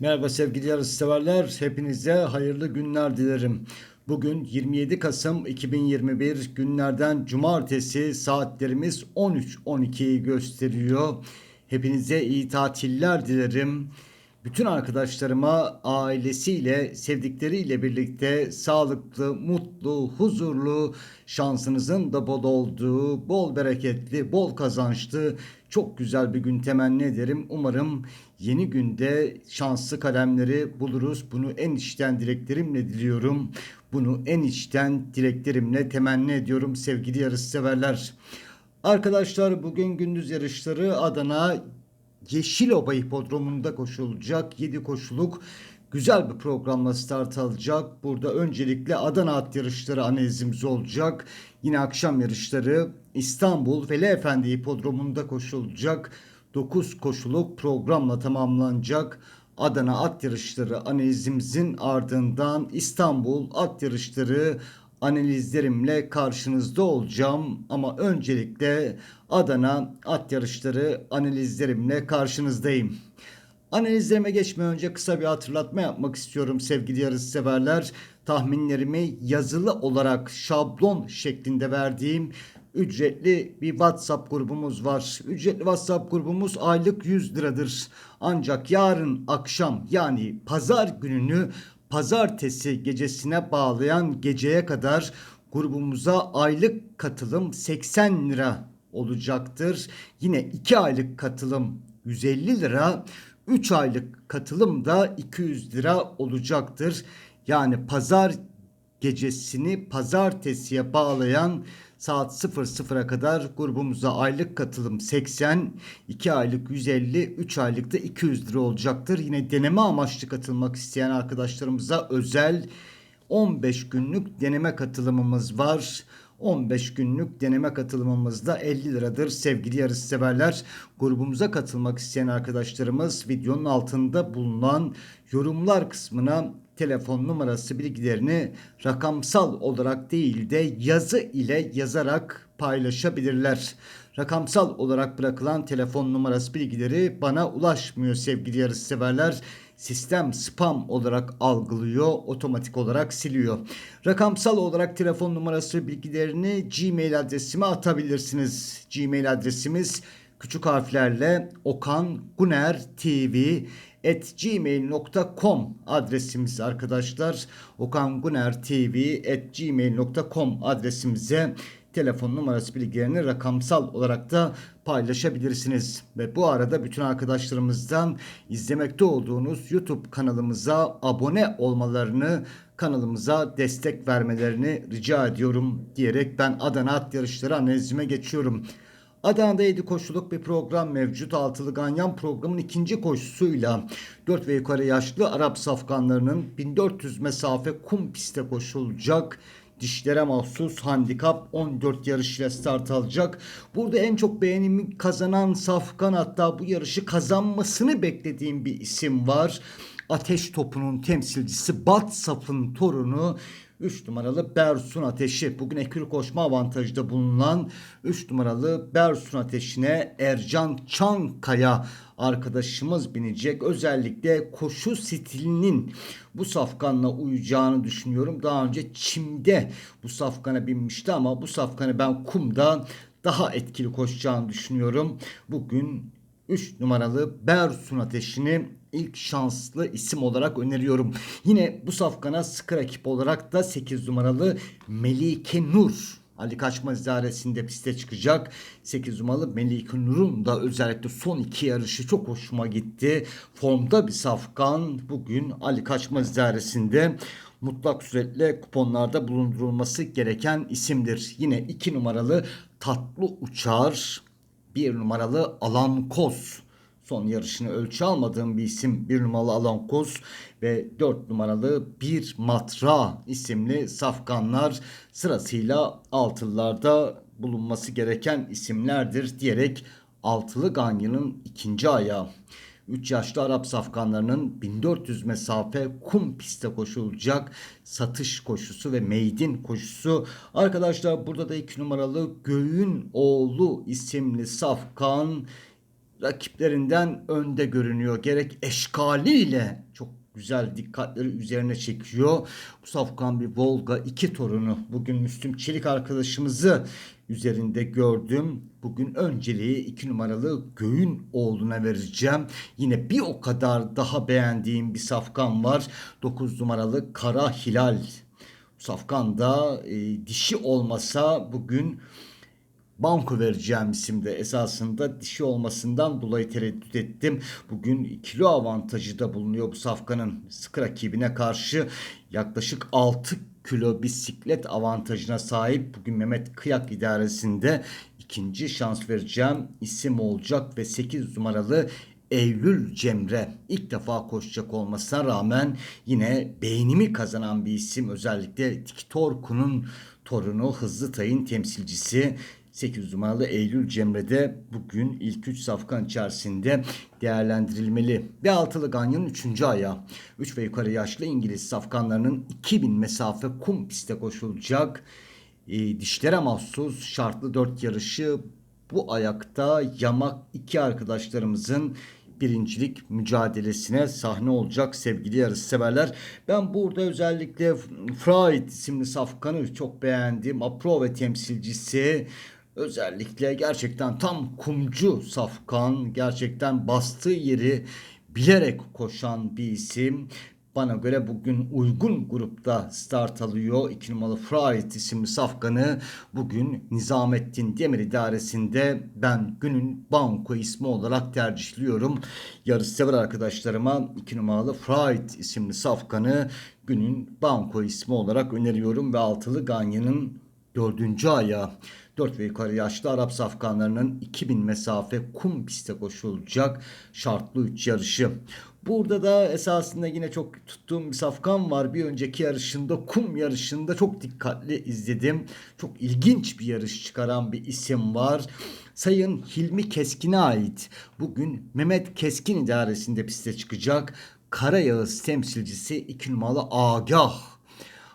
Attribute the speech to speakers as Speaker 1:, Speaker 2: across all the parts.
Speaker 1: Merhaba sevgili yarışseverler. Hepinize hayırlı günler dilerim. Bugün 27 Kasım 2021 günlerden cumartesi saatlerimiz 13.12'yi gösteriyor. Hepinize iyi tatiller dilerim. Bütün arkadaşlarıma ailesiyle, sevdikleriyle birlikte sağlıklı, mutlu, huzurlu, şansınızın da bol olduğu, bol bereketli, bol kazançlı, çok güzel bir gün temenni ederim. Umarım yeni günde şanslı kalemleri buluruz. Bunu en içten dileklerimle diliyorum. Bunu en içten dileklerimle temenni ediyorum sevgili yarışseverler. Arkadaşlar bugün gündüz yarışları Adana Yeşiloba Hipodromu'nda koşulacak 7 koşuluk güzel bir programla start alacak. Burada öncelikle Adana at yarışları analizimiz olacak. Yine akşam yarışları İstanbul Veli Efendi Hipodromu'nda koşulacak. 9 koşuluk programla tamamlanacak. Adana at yarışları analizimizin ardından İstanbul at yarışları analizlerimle karşınızda olacağım. Ama öncelikle Adana at yarışları analizlerimle karşınızdayım. Analizlerime geçmeden önce kısa bir hatırlatma yapmak istiyorum sevgili yarışseverler. Tahminlerimi yazılı olarak şablon şeklinde verdiğim ücretli bir WhatsApp grubumuz var. Ücretli WhatsApp grubumuz aylık 100 liradır. Ancak yarın akşam yani pazar gününü pazartesi gecesine bağlayan geceye kadar grubumuza aylık katılım 80 lira olacaktır. Yine 2 aylık katılım 150 lira, 3 aylık katılım da 200 lira olacaktır. Yani pazar gecesini pazartesiye bağlayan saat 00'a kadar grubumuza aylık katılım 80, 2 aylık 150, 3 aylık da 200 lira olacaktır. Yine deneme amaçlı katılmak isteyen arkadaşlarımıza özel 15 günlük deneme katılımımız var. 15 günlük deneme katılımımızda 50 liradır sevgili yarışseverler. Grubumuza katılmak isteyen arkadaşlarımız videonun altında bulunan yorumlar kısmına telefon numarası bilgilerini rakamsal olarak değil de yazı ile yazarak paylaşabilirler. Rakamsal olarak bırakılan telefon numarası bilgileri bana ulaşmıyor sevgili yarışseverler. Sistem spam olarak algılıyor, otomatik olarak siliyor. Rakamsal olarak telefon numarası bilgilerini Gmail adresime atabilirsiniz. Gmail adresimiz küçük harflerle Okan Guner TV at gmail.com adresimiz arkadaşlar. Okan Guner TV at gmail.com adresimize telefon numarası bilgilerini rakamsal olarak da paylaşabilirsiniz. Ve bu arada bütün arkadaşlarımızdan izlemekte olduğunuz YouTube kanalımıza abone olmalarını, kanalımıza destek vermelerini rica ediyorum diyerek ben Adana At Yarışları analizime geçiyorum. Adana'da 7 koşuluk bir program mevcut. Altılı Ganyan programın ikinci koşusuyla 4 ve yukarı yaşlı Arap safkanlarının 1400 mesafe kum pistte koşulacak dişlere mahsus handikap 14 yarışıyla start alacak. Burada en çok beğenimi kazanan Safkan hatta bu yarışı kazanmasını beklediğim bir isim var. Ateş topunun temsilcisi Bat Saf'ın torunu 3 numaralı Bersun Ateşi. Bugün ekür koşma avantajda bulunan 3 numaralı Bersun Ateşi'ne Ercan Çankaya arkadaşımız binecek. Özellikle koşu stilinin bu safkanla uyacağını düşünüyorum. Daha önce çimde bu safkana binmişti ama bu safkanı ben kumda daha etkili koşacağını düşünüyorum. Bugün 3 numaralı Bersun Ateşi'ni ilk şanslı isim olarak öneriyorum. Yine bu safkana sıkı rakip olarak da 8 numaralı Melike Nur Ali Kaçmaz idaresinde piste çıkacak. 8 numaralı Melike Nur'un da özellikle son iki yarışı çok hoşuma gitti. Formda bir safkan bugün Ali Kaçmaz idaresinde mutlak suretle kuponlarda bulundurulması gereken isimdir. Yine 2 numaralı Tatlı Uçar, 1 numaralı Alan Koz son yarışını ölçü almadığım bir isim bir numaralı Alan Koz ve 4 numaralı bir Matra isimli safkanlar sırasıyla altılılarda bulunması gereken isimlerdir diyerek altılı Ganyan'ın ikinci ayağı. 3 yaşlı Arap safkanlarının 1400 mesafe kum pistte koşulacak satış koşusu ve meydin koşusu. Arkadaşlar burada da 2 numaralı Göğün Oğlu isimli safkan rakiplerinden önde görünüyor. Gerek eşkaliyle güzel dikkatleri üzerine çekiyor. Bu safkan bir Volga 2 torunu. Bugün Müslüm Çelik arkadaşımızı üzerinde gördüm. Bugün önceliği 2 numaralı Göğün oğluna vereceğim. Yine bir o kadar daha beğendiğim bir safkan var. 9 numaralı Kara Hilal. Safkan da e, dişi olmasa bugün banko vereceğim isimde esasında dişi olmasından dolayı tereddüt ettim. Bugün kilo avantajı da bulunuyor bu safkanın sıkı rakibine karşı yaklaşık 6 kilo bisiklet avantajına sahip. Bugün Mehmet Kıyak idaresinde ikinci şans vereceğim isim olacak ve 8 numaralı Eylül Cemre ilk defa koşacak olmasına rağmen yine beğenimi kazanan bir isim. Özellikle Tiktorku'nun torunu Hızlı Tay'ın temsilcisi 8 numaralı Eylül Cemre'de bugün ilk 3 safkan içerisinde değerlendirilmeli. Ve altılı Ganyan'ın 3. ayağı. 3 ve yukarı yaşlı İngiliz safkanlarının 2000 mesafe kum pistte koşulacak. E, dişlere mahsus şartlı 4 yarışı bu ayakta yamak iki arkadaşlarımızın birincilik mücadelesine sahne olacak sevgili yarış severler. Ben burada özellikle Freud isimli safkanı çok beğendim. Aprove temsilcisi özellikle gerçekten tam kumcu safkan gerçekten bastığı yeri bilerek koşan bir isim. Bana göre bugün uygun grupta start alıyor. 2 numaralı Fright isimli safkanı bugün Nizamettin Demir idaresinde ben günün banko ismi olarak tercihliyorum. Yarış sever arkadaşlarıma 2 numaralı Fright isimli safkanı günün banko ismi olarak öneriyorum ve altılı Ganyan'ın dördüncü ayağı. 4 ve yukarı yaşlı Arap safkanlarının 2000 mesafe kum piste koşulacak şartlı 3 yarışı. Burada da esasında yine çok tuttuğum bir safkan var. Bir önceki yarışında kum yarışında çok dikkatli izledim. Çok ilginç bir yarış çıkaran bir isim var. Sayın Hilmi Keskin'e ait. Bugün Mehmet Keskin idaresinde piste çıkacak. Karayağız temsilcisi 2 numaralı Agah.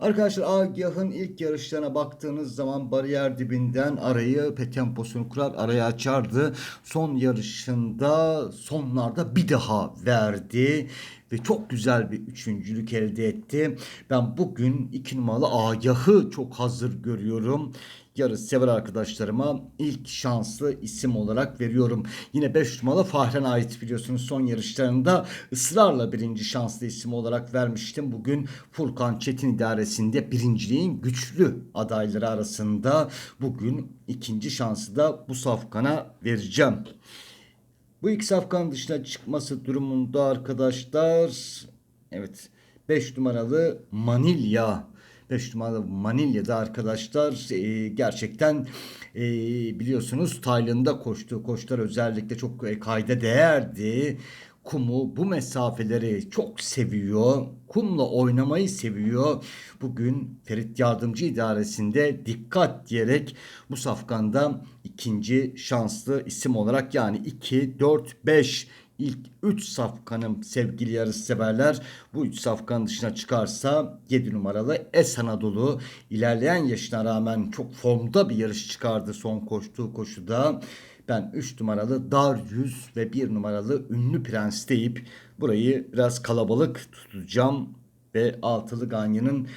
Speaker 1: Arkadaşlar Agah'ın ilk yarışlarına baktığınız zaman bariyer dibinden arayı temposunu kurar araya açardı. Son yarışında sonlarda bir daha verdi ve çok güzel bir üçüncülük elde etti. Ben bugün iki numaralı Agah'ı çok hazır görüyorum yarış sever arkadaşlarıma ilk şanslı isim olarak veriyorum. Yine 5 numaralı Fahren ait biliyorsunuz son yarışlarında ısrarla birinci şanslı isim olarak vermiştim. Bugün Furkan Çetin idaresinde birinciliğin güçlü adayları arasında bugün ikinci şansı da bu safkana vereceğim. Bu iki safkan dışına çıkması durumunda arkadaşlar evet 5 numaralı Manilya 5 numaralı Manilya'da arkadaşlar e, gerçekten e, biliyorsunuz Tayland'da koştu. Koşlar özellikle çok e, kayda değerdi. Kumu bu mesafeleri çok seviyor. Kumla oynamayı seviyor. Bugün Ferit Yardımcı İdaresi'nde dikkat diyerek bu safkanda ikinci şanslı isim olarak yani 2, 4, 5 ilk 3 safkanım sevgili yarış severler. Bu 3 safkanın dışına çıkarsa 7 numaralı Es Anadolu ilerleyen yaşına rağmen çok formda bir yarış çıkardı son koştuğu koşuda. Ben 3 numaralı Dar Yüz ve 1 numaralı Ünlü Prens deyip burayı biraz kalabalık tutacağım. Ve altılı Ganyan'ın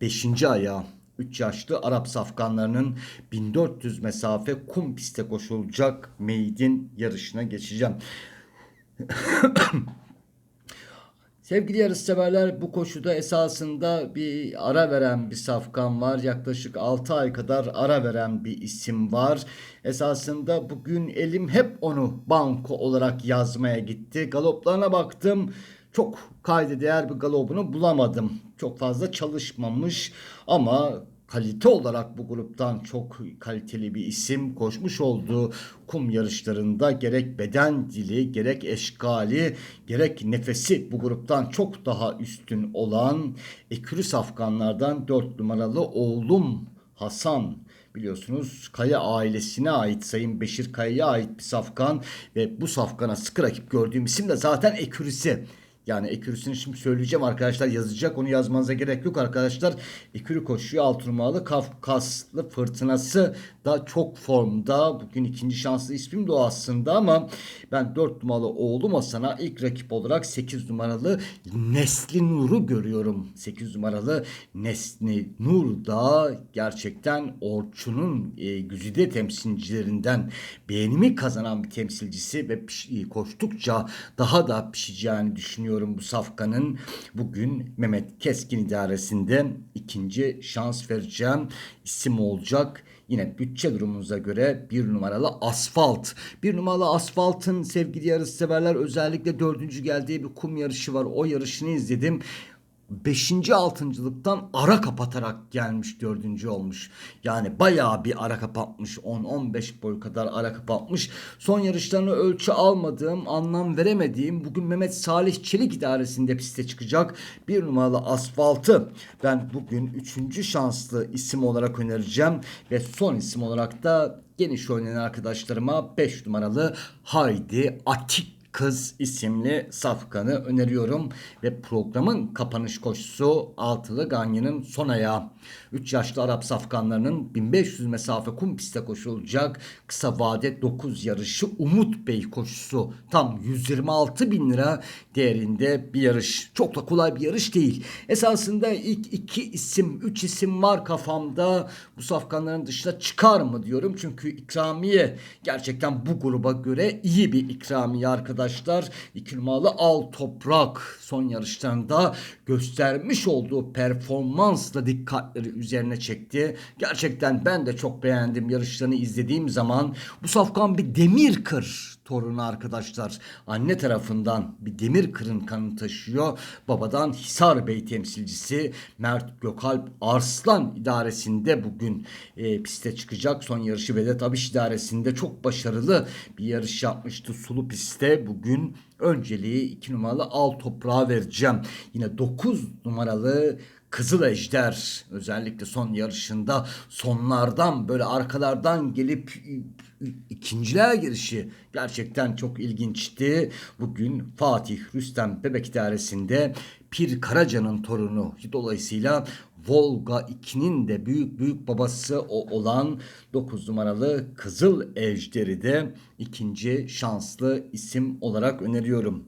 Speaker 1: 5. ayağı 3 yaşlı Arap safkanlarının 1400 mesafe kum piste koşulacak meydin yarışına geçeceğim. Sevgili yarışseverler bu koşuda esasında bir ara veren bir safkan var. Yaklaşık 6 ay kadar ara veren bir isim var. Esasında bugün elim hep onu banko olarak yazmaya gitti. Galoplarına baktım. Çok kayda değer bir galopunu bulamadım. Çok fazla çalışmamış ama kalite olarak bu gruptan çok kaliteli bir isim koşmuş olduğu kum yarışlarında gerek beden dili, gerek eşkali, gerek nefesi bu gruptan çok daha üstün olan Ekürüs Afganlardan 4 numaralı oğlum Hasan biliyorsunuz Kaya ailesine ait Sayın Beşir Kaya'ya ait bir safkan ve bu safkana sıkı rakip gördüğüm isim de zaten Ekürisi. Yani ekürüsünü şimdi söyleyeceğim arkadaşlar yazacak onu yazmanıza gerek yok arkadaşlar. Ekürü koşuyor 6 numaralı Kafkaslı fırtınası da çok formda. Bugün ikinci şanslı ismim de o aslında ama ben 4 numaralı oğlum Hasan'a ilk rakip olarak 8 numaralı Nesli Nur'u görüyorum. 8 numaralı Nesli Nur da gerçekten Orçun'un e, güzide temsilcilerinden beğenimi kazanan bir temsilcisi ve piş- koştukça daha da pişeceğini düşünüyorum bu safkanın. Bugün Mehmet Keskin idaresinde ikinci şans vereceğim isim olacak. Yine bütçe durumumuza göre bir numaralı asfalt. Bir numaralı asfaltın sevgili yarışseverler özellikle dördüncü geldiği bir kum yarışı var. O yarışını izledim. Beşinci altıncılıktan ara kapatarak gelmiş dördüncü olmuş. Yani bayağı bir ara kapatmış. 10-15 boy kadar ara kapatmış. Son yarışlarını ölçü almadığım, anlam veremediğim bugün Mehmet Salih Çelik idaresinde piste çıkacak. Bir numaralı asfaltı ben bugün üçüncü şanslı isim olarak önereceğim. Ve son isim olarak da geniş oynayan arkadaşlarıma 5 numaralı Haydi Atik Kız isimli safkanı öneriyorum ve programın kapanış koşusu altılı Ganyan'ın son ayağı. 3 yaşlı Arap safkanlarının 1500 mesafe kum pistte koşulacak kısa vade 9 yarışı Umut Bey koşusu. Tam 126 bin lira değerinde bir yarış. Çok da kolay bir yarış değil. Esasında ilk iki isim, üç isim var kafamda. Bu safkanların dışına çıkar mı diyorum. Çünkü ikramiye gerçekten bu gruba göre iyi bir ikramiye arkadaşlar. İki numaralı Al Toprak son yarışlarında göstermiş olduğu performansla dikkatleri üzerine çekti. Gerçekten ben de çok beğendim yarışlarını izlediğim zaman. Bu safkan bir demir kır torunu arkadaşlar. Anne tarafından bir demir kırın kanı taşıyor. Babadan Hisar Bey temsilcisi Mert Gökalp Arslan idaresinde bugün e, piste çıkacak. Son yarışı Vedat Abiş idaresinde çok başarılı bir yarış yapmıştı sulu pistte. Bugün önceliği 2 numaralı Al Toprağa vereceğim. Yine 9 numaralı Kızıl Ejder özellikle son yarışında sonlardan böyle arkalardan gelip ikinciliğe girişi gerçekten çok ilginçti. Bugün Fatih Rüstem Bebek İdaresi'nde Pir Karaca'nın torunu dolayısıyla Volga 2'nin de büyük büyük babası o olan 9 numaralı Kızıl Ejder'i de ikinci şanslı isim olarak öneriyorum.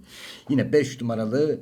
Speaker 1: Yine 5 numaralı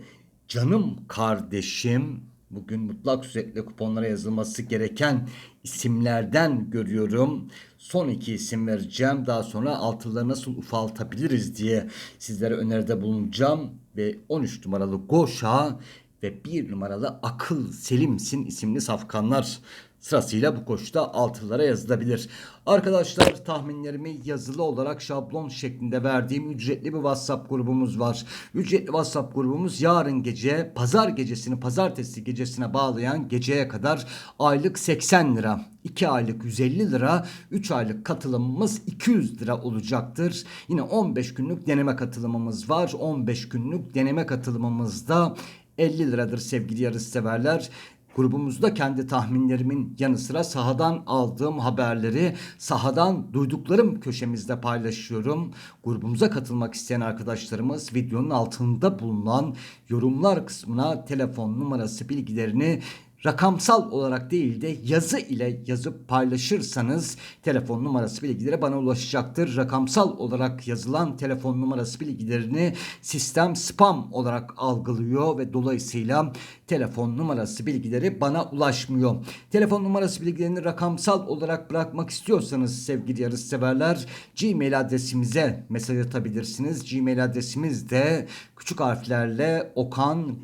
Speaker 1: Canım Kardeşim Bugün mutlak suretle kuponlara yazılması gereken isimlerden görüyorum. Son iki isim vereceğim. Daha sonra altıları nasıl ufaltabiliriz diye sizlere öneride bulunacağım. Ve 13 numaralı Goşa ve 1 numaralı Akıl Selimsin isimli safkanlar sırasıyla bu koşuda altılara yazılabilir. Arkadaşlar tahminlerimi yazılı olarak şablon şeklinde verdiğim ücretli bir WhatsApp grubumuz var. Ücretli WhatsApp grubumuz yarın gece pazar gecesini pazartesi gecesine bağlayan geceye kadar aylık 80 lira. 2 aylık 150 lira, 3 aylık katılımımız 200 lira olacaktır. Yine 15 günlük deneme katılımımız var. 15 günlük deneme katılımımızda 50 liradır sevgili yarışseverler. Grubumuzda kendi tahminlerimin yanı sıra sahadan aldığım haberleri sahadan duyduklarım köşemizde paylaşıyorum. Grubumuza katılmak isteyen arkadaşlarımız videonun altında bulunan yorumlar kısmına telefon numarası bilgilerini rakamsal olarak değil de yazı ile yazıp paylaşırsanız telefon numarası bilgileri bana ulaşacaktır. Rakamsal olarak yazılan telefon numarası bilgilerini sistem spam olarak algılıyor ve dolayısıyla telefon numarası bilgileri bana ulaşmıyor. Telefon numarası bilgilerini rakamsal olarak bırakmak istiyorsanız sevgili yarışseverler Gmail adresimize mesaj atabilirsiniz. Gmail adresimiz de küçük harflerle Okan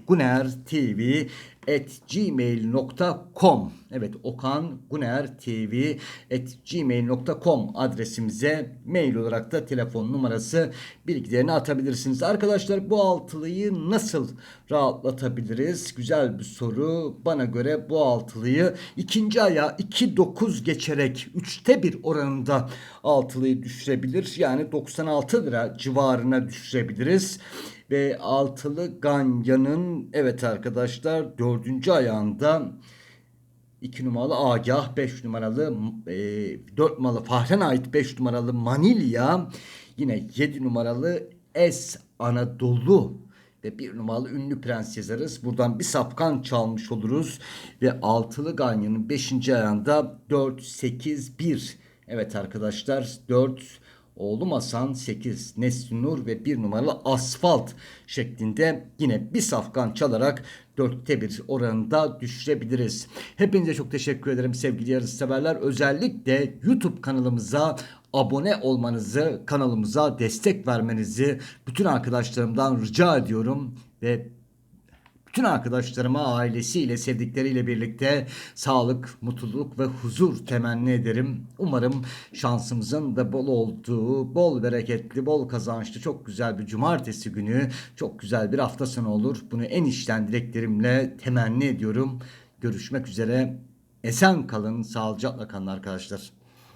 Speaker 1: at gmail.com Evet Okan Guner TV at gmail.com adresimize mail olarak da telefon numarası bilgilerini atabilirsiniz. Arkadaşlar bu altılıyı nasıl rahatlatabiliriz? Güzel bir soru. Bana göre bu altılıyı ikinci aya 2.9 geçerek 3'te bir oranında altılıyı düşürebilir. Yani 96 lira civarına düşürebiliriz ve altılı Ganya'nın evet arkadaşlar dördüncü ayağında 2 numaralı Agah, 5 numaralı e, 4 numaralı Fahren ait 5 numaralı Manilya, yine 7 numaralı Es Anadolu ve bir numaralı ünlü prens yazarız. Buradan bir safkan çalmış oluruz. Ve altılı ganyanın 5. ayağında 4, 8, 1. Evet arkadaşlar 4, Oğlum Hasan 8, Nesli ve 1 numaralı Asfalt şeklinde yine bir safkan çalarak 4'te 1 oranında düşürebiliriz. Hepinize çok teşekkür ederim sevgili yarışseverler. Özellikle YouTube kanalımıza abone olmanızı, kanalımıza destek vermenizi bütün arkadaşlarımdan rica ediyorum ve bütün arkadaşlarıma ailesiyle, sevdikleriyle birlikte sağlık, mutluluk ve huzur temenni ederim. Umarım şansımızın da bol olduğu, bol bereketli, bol kazançlı, çok güzel bir cumartesi günü, çok güzel bir hafta sonu olur. Bunu en içten dileklerimle temenni ediyorum. Görüşmek üzere. Esen kalın, sağlıcakla kalın arkadaşlar.